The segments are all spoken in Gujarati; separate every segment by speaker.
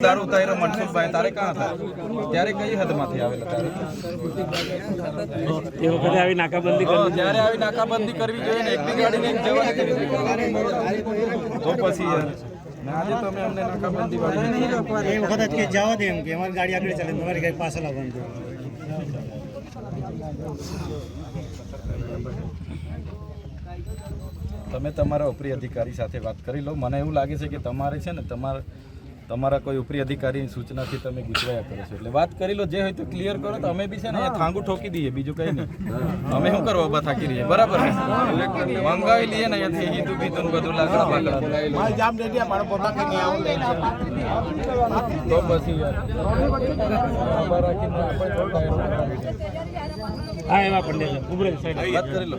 Speaker 1: દારૂ ઉતાર્યો મનસુખભાઈ તારે ક્યાં હતા? ત્યારે કઈ હદમાંથી આવેલા તારે?
Speaker 2: એ વખતે આવી નાકાબંધી
Speaker 1: કરવી જ્યારે આવી નાકાબંધી કરવી જોઈએ ને એકની ગાડીને લઈને જવા કેવી તો પછી યાર ને આજે તમે અમને નાકાબંધી વાળી
Speaker 3: એ વખત કે જવા દે એમ કે અમારી ગાડી આગળ ચાલે તમારી ગાડી પાછળ આવવાનું
Speaker 1: તમે તમારા ઉપરી અધિકારી સાથે વાત કરી લો. મને એવું લાગે છે કે તમારે છે ને તમારા તમારા કોઈ ઉપરી અધિકારીની સૂચનાથી તમે ગૂંચવાયા કરો છો. એટલે વાત કરી લો જે હોય તો ક્લિયર કરો. તો અમે બી છે ને અહીંયા થાંગું ઠોકી દઈએ બીજું કંઈ નહીં. અમે શું કરવા ઊભા થાકી રહીએ? બરાબર મંગાવી લઈએ ને અહીંયાથી. હિન્દુ બીજું બધું લાકડા તો પછી
Speaker 2: હા એવા પંડ્યા ઉભરે સાઈડ.
Speaker 1: વાત કરી લો.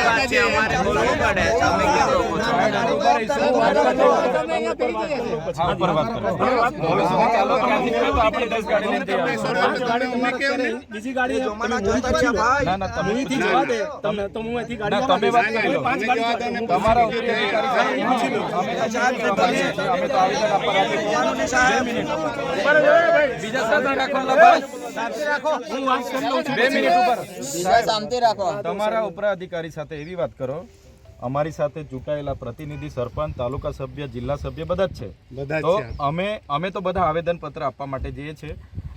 Speaker 1: ચાર કરવા માંગીએ છીએ. અમે તો આવેદન આપવા રાજી છીએ. બે મિનિટ બીજા સાથે રાખો લા બસ. બે મિનિટ ઉપર.
Speaker 4: રાખો.
Speaker 1: તમારા ઉપરાધિકારી સાથે એવી વાત કરો. અમારી સાથે ચૂંટાયેલા પ્રતિનિધિ સરપંચ તાલુકા સભ્ય જિલ્લા સભ્ય બધા જ છે. તો અમે અમે તો બધા આવેદન પત્ર આપવા માટે જઈએ છીએ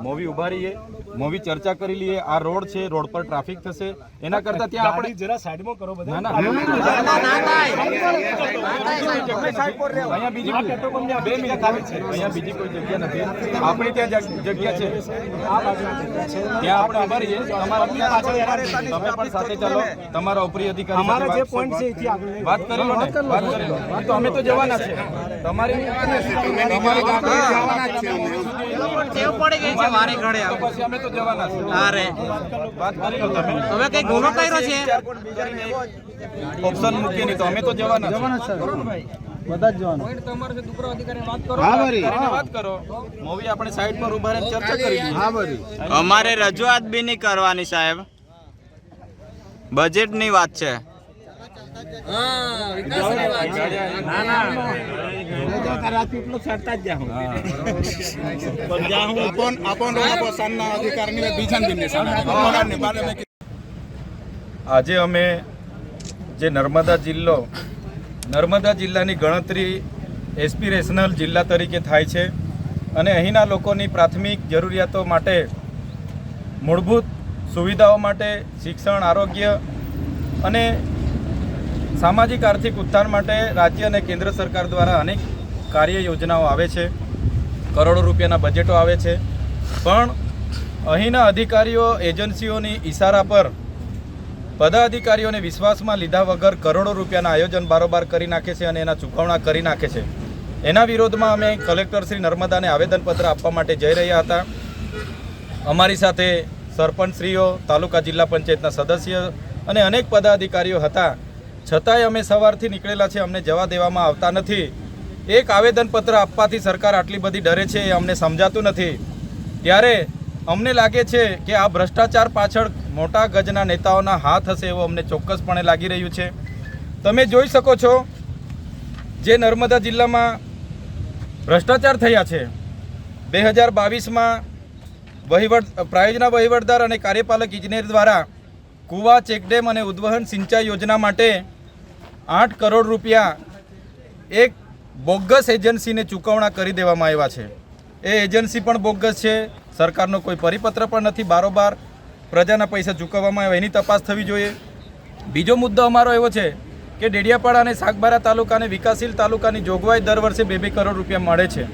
Speaker 1: મોવી ઊભા રહીએ મોવી ચર્ચા કરી લઈએ આ રોડ છે રોડ પર ટ્રાફિક થશે એના કરતા ત્યાં આપણે
Speaker 2: જરા સાઈડમાં કરો બધા
Speaker 1: ના ના અહીંયા બીજી બે મિનિટ આવે છે અહીંયા બીજી કોઈ જગ્યા નથી આપણી ત્યાં જગ્યા છે ત્યાં આપણે ઊભા રહીએ તમારા તમે પણ સાથે ચાલો તમારા ઉપરી અધિકારી
Speaker 2: અમારા જે પોઈન્ટ છે એથી આગળ
Speaker 1: વાત કરી લો વાત કરી લો તો અમે તો જવાના છે તમારી તમારી
Speaker 4: ટેવ પડી ગઈ છે મારી ઘરે
Speaker 1: પછી અમે તો જવાના છે
Speaker 4: અરે.
Speaker 1: વાત કરી લો તમે.
Speaker 4: હવે કઈ ગુનો કર્યો છે?
Speaker 1: ઓપ્શન મૂકીએ નહીં તો અમે તો જવાના છે. કરીને વાત કરો. મૂવી આપણે સાઈડ પર ઊભા રહીને ચર્ચા કરી.
Speaker 4: અમારે રજૂઆત બી નહીં કરવાની સાહેબ. બજેટની વાત છે.
Speaker 1: આજે અમે જે નર્મદા જિલ્લો, નર્મદા જિલ્લાની ગણતરી એસ્પિરેશનલ જિલ્લા તરીકે થાય છે અને અહીંના લોકોની પ્રાથમિક જરૂરિયાતો માટે મૂળભૂત સુવિધાઓ માટે શિક્ષણ, આરોગ્ય અને સામાજિક આર્થિક ઉત્થાન માટે રાજ્ય અને કેન્દ્ર સરકાર દ્વારા અનેક કાર્ય યોજનાઓ આવે છે. કરોડો રૂપિયાના બજેટો આવે છે. પણ અહીંના અધિકારીઓ, એજન્સીઓની ઈશારા પર પદાધિકારીઓને વિશ્વાસમાં લીધા વગર કરોડો રૂપિયાના આયોજન બારોબાર કરી નાખે છે અને એના ચૂકવણા કરી નાખે છે. એના વિરોધમાં અમે કલેક્ટર શ્રી નર્મદાને આવેદનપત્ર આપવા માટે જઈ રહ્યા હતા. અમારી સાથે સરપંચશ્રીઓ, તાલુકા જિલ્લા પંચાયતના સદસ્ય અને અનેક પદાધિકારીઓ હતા. છતાંય અમે સવારથી નીકળેલા છે અમને જવા દેવામાં આવતા નથી. એક આવેદનપત્ર આપવાથી સરકાર આટલી બધી ડરે છે એ અમને સમજાતું નથી. ત્યારે અમને લાગે છે કે આ ભ્રષ્ટાચાર પાછળ મોટા ગજના નેતાઓના હાથ હશે એવું અમને ચોક્કસપણે લાગી રહ્યું છે. તમે જોઈ શકો છો જે નર્મદા જિલ્લામાં ભ્રષ્ટાચાર થયા છે. બે હજાર બાવીસમાં વહીવટ, પ્રાયોજના વહીવટદાર અને કાર્યપાલક ઇજનેર દ્વારા કુવા ચેકડેમ અને ઉદ્વહન સિંચાઈ યોજના માટે આઠ કરોડ રૂપિયા એક બોગસ એજન્સીને ચૂકવણા કરી દેવામાં આવ્યા છે. એ એજન્સી પણ બોગસ છે. સરકારનો કોઈ પરિપત્ર પણ નથી. બારોબાર પ્રજાના પૈસા ચૂકવવામાં આવ્યા. એની તપાસ થવી જોઈએ. બીજો મુદ્દો અમારો એવો છે કે ડેડિયાપાડા અને સાગબારા તાલુકાને વિકાસશીલ તાલુકાની જોગવાઈ દર વર્ષે બે બે કરોડ રૂપિયા મળે છે.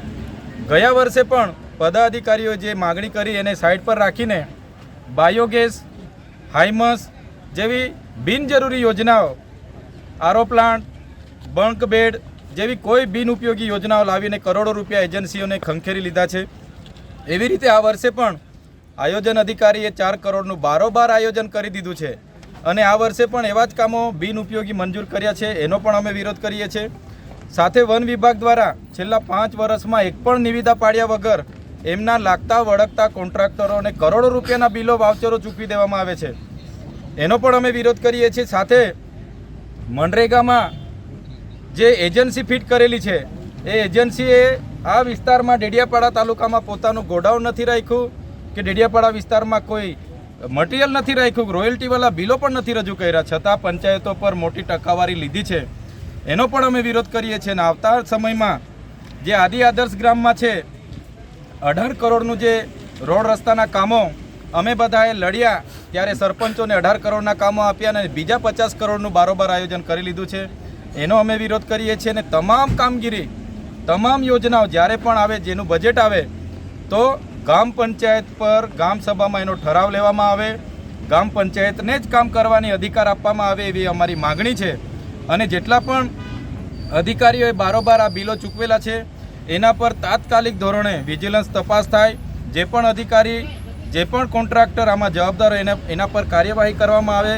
Speaker 1: ગયા વર્ષે પણ પદાધિકારીઓ જે માગણી કરી એને સાઈડ પર રાખીને બાયોગેસ હાઇમસ જેવી બિનજરૂરી યોજનાઓ આરો પ્લાન્ટ બંક બેડ જેવી કોઈ બિનઉપયોગી યોજનાઓ લાવીને કરોડો રૂપિયા એજન્સીઓને ખંખેરી લીધા છે. એવી રીતે આ વર્ષે પણ આયોજન અધિકારીએ ચાર કરોડનું બારોબાર આયોજન કરી દીધું છે અને આ વર્ષે પણ એવા જ કામો બિનઉપયોગી મંજૂર કર્યા છે, એનો પણ અમે વિરોધ કરીએ છીએ. સાથે વન વિભાગ દ્વારા છેલ્લા પાંચ વર્ષમાં એક પણ નિવિદા પાડ્યા વગર એમના લાગતા વળગતા કોન્ટ્રાક્ટરોને કરોડો રૂપિયાના બિલો વાઉચરો ચૂકવી દેવામાં આવે છે. એનો પણ અમે વિરોધ કરીએ છીએ. સાથે મનરેગામાં જે એજન્સી ફિટ કરેલી છે, એ એજન્સીએ આ વિસ્તારમાં ડેડિયાપાડા તાલુકામાં પોતાનું ગોડાઉન નથી રાખ્યું, કે ડેડિયાપાડા વિસ્તારમાં કોઈ મટીરિયલ નથી રાખ્યું, રોયલ્ટીવાળા બિલો પણ નથી રજૂ કર્યા. છતાં પંચાયતો પર મોટી ટકાવારી લીધી છે. એનો પણ અમે વિરોધ કરીએ છીએ અને આવતા સમયમાં જે આદિ આદર્શ ગ્રામમાં છે, અઢાર કરોડનું જે રોડ રસ્તાના કામો, અમે બધાએ લડ્યા. ત્યારે સરપંચોને અઢાર કરોડના કામો આપ્યા અને બીજા પચાસ કરોડનું બારોબાર આયોજન કરી લીધું છે. એનો અમે વિરોધ કરીએ છીએ અને તમામ કામગીરી, તમામ યોજનાઓ જ્યારે પણ આવે, જેનું બજેટ આવે, તો ગામ પંચાયત પર ગામ સભામાં એનો ઠરાવ લેવામાં આવે. ગામ પંચાયતને જ કામ કરવાની અધિકાર આપવામાં આવે એવી અમારી માગણી છે. અને જેટલા પણ અધિકારીઓએ બારોબાર આ બિલો ચૂકવેલા છે, એના પર તાત્કાલિક ધોરણે વિજિલન્સ તપાસ થાય. જે પણ અધિકારી જે પણ કોન્ટ્રાક્ટર આમાં જવાબદાર એના એના પર કાર્યવાહી કરવામાં આવે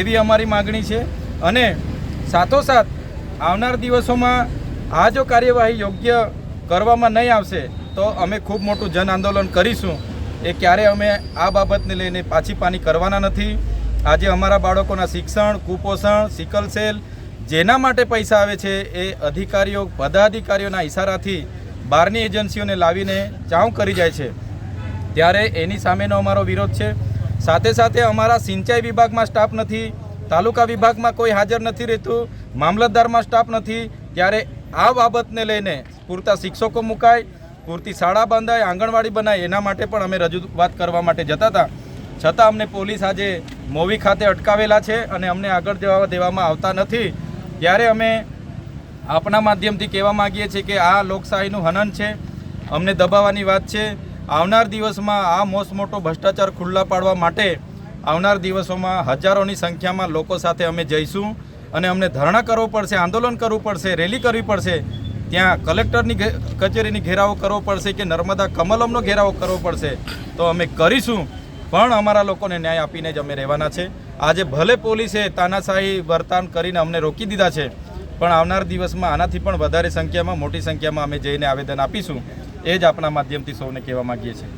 Speaker 1: એવી અમારી માગણી છે. અને સાથોસાથ આવનાર દિવસોમાં આ જો કાર્યવાહી યોગ્ય કરવામાં નહીં આવશે, તો અમે ખૂબ મોટું જન આંદોલન કરીશું. એ ક્યારે અમે આ બાબતને લઈને પાછી પાની કરવાના નથી. આજે અમારા બાળકોના શિક્ષણ, કુપોષણ, સિકલ સેલ જેના માટે પૈસા આવે છે એ અધિકારીઓ, પદાધિકારીઓના ઇશારાથી બહારની એજન્સીઓને લાવીને ચાઉં કરી જાય છે. ત્યારે એની સામેનો અમારો વિરોધ છે. સાથે સાથે અમારા સિંચાઈ વિભાગમાં સ્ટાફ નથી, તાલુકા વિભાગમાં કોઈ હાજર નથી રહેતું, મામલતદારમાં સ્ટાફ નથી. ત્યારે આ બાબતને લઈને પૂરતા શિક્ષકો મુકાય, પૂરતી શાળા બંધાય, આંગણવાડી બનાય, એના માટે પણ અમે રજૂઆત કરવા માટે જતા હતા. છતાં અમને પોલીસ આજે મોવી ખાતે અટકાવેલા છે અને અમને આગળ જવા દેવામાં આવતા નથી. ત્યારે અમે આપણા માધ્યમથી કહેવા માગીએ છીએ કે આ લોકશાહીનું હનન છે. અમને દબાવવાની વાત છે. આવનાર દિવસમાં આ મોસમોટો ભ્રષ્ટાચાર ખુલ્લા પાડવા માટે આવનાર દિવસોમાં હજારોની સંખ્યામાં લોકો સાથે અમે જઈશું અને અમને ધરણા કરવો પડશે, આંદોલન કરવું પડશે, રેલી કરવી પડશે. ત્યાં કલેક્ટરની કચેરીની ઘેરાવો કરવો પડશે કે નર્મદા કમલમનો ઘેરાવો કરવો પડશે, તો અમે કરીશું. પણ અમારા લોકોને ન્યાય આપીને જ અમે રહેવાના છે. આજે ભલે પોલીસે તાનાશાહી વર્તાન કરીને અમને રોકી દીધા છે, પણ આવનાર દિવસમાં આનાથી પણ વધારે સંખ્યામાં, મોટી સંખ્યામાં અમે જઈને આવેદન આપીશું. એ જ આપણા માધ્યમથી સૌને કહેવા માગીએ છીએ.